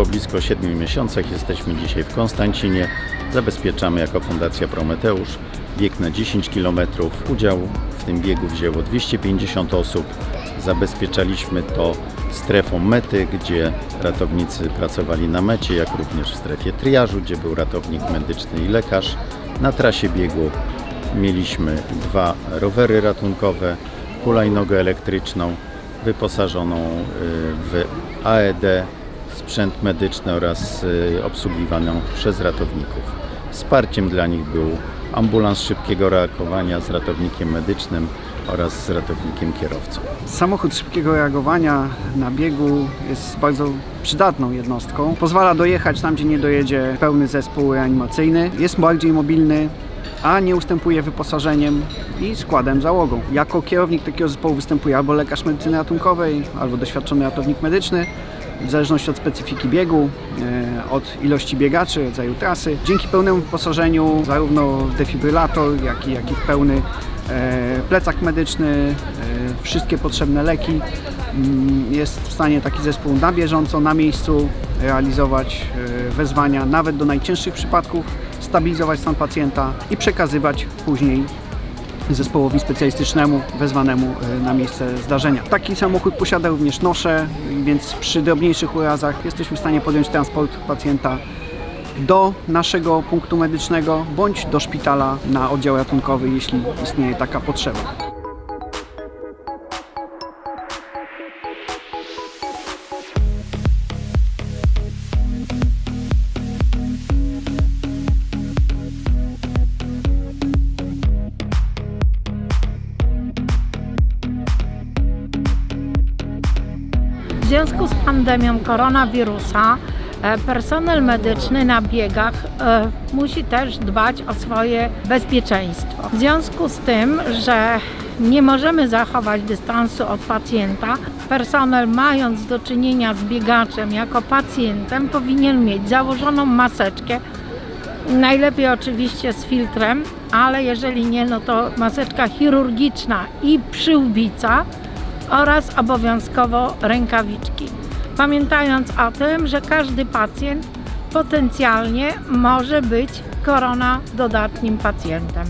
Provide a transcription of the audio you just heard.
Po blisko 7 miesiącach jesteśmy dzisiaj w Konstancinie. Zabezpieczamy jako Fundacja Prometeusz bieg na 10 km. Udział w tym biegu wzięło 250 osób. Zabezpieczaliśmy to strefą mety, gdzie ratownicy pracowali na mecie, jak również w strefie triażu, gdzie był ratownik medyczny i lekarz. Na trasie biegu mieliśmy dwa rowery ratunkowe, hulajnogę elektryczną wyposażoną y, w AED, sprzęt medyczny oraz y, obsługiwaną przez ratowników. Wsparciem dla nich był ambulans szybkiego reagowania z ratownikiem medycznym oraz z ratownikiem kierowcą. Samochód szybkiego reagowania na biegu jest bardzo przydatną jednostką. Pozwala dojechać tam, gdzie nie dojedzie pełny zespół reanimacyjny. Jest bardziej mobilny, a nie ustępuje wyposażeniem i składem załogą. Jako kierownik takiego zespołu występuje albo lekarz medycyny ratunkowej, albo doświadczony ratownik medyczny, w zależności od specyfiki biegu, e, od ilości biegaczy, rodzaju trasy. Dzięki pełnemu wyposażeniu, zarówno w defibrylator, jak i, jak i w pełny e, plecak medyczny, e, wszystkie potrzebne leki, mm, jest w stanie taki zespół na bieżąco, na miejscu realizować wezwania, nawet do najcięższych przypadków, stabilizować stan pacjenta i przekazywać później zespołowi specjalistycznemu wezwanemu e, na miejsce zdarzenia. Taki samochód posiada również nosze, więc przy drobniejszych urazach jesteśmy w stanie podjąć transport pacjenta do naszego punktu medycznego bądź do szpitala na oddział ratunkowy, jeśli istnieje taka potrzeba. Związku z pandemią koronawirusa e, personel medyczny na biegach e, musi też dbać o swoje bezpieczeństwo. W związku z tym, że nie możemy zachować dystansu od pacjenta, personel mając do czynienia z biegaczem jako pacjentem powinien mieć założoną maseczkę, Najlepiej oczywiście z filtrem, ale jeżeli nie, no to maseczka chirurgiczna i przyłbica oraz obowiązkowo rękawiczki. Pamiętając o tym, że każdy pacjent potencjalnie może być korona dodatnim pacjentem.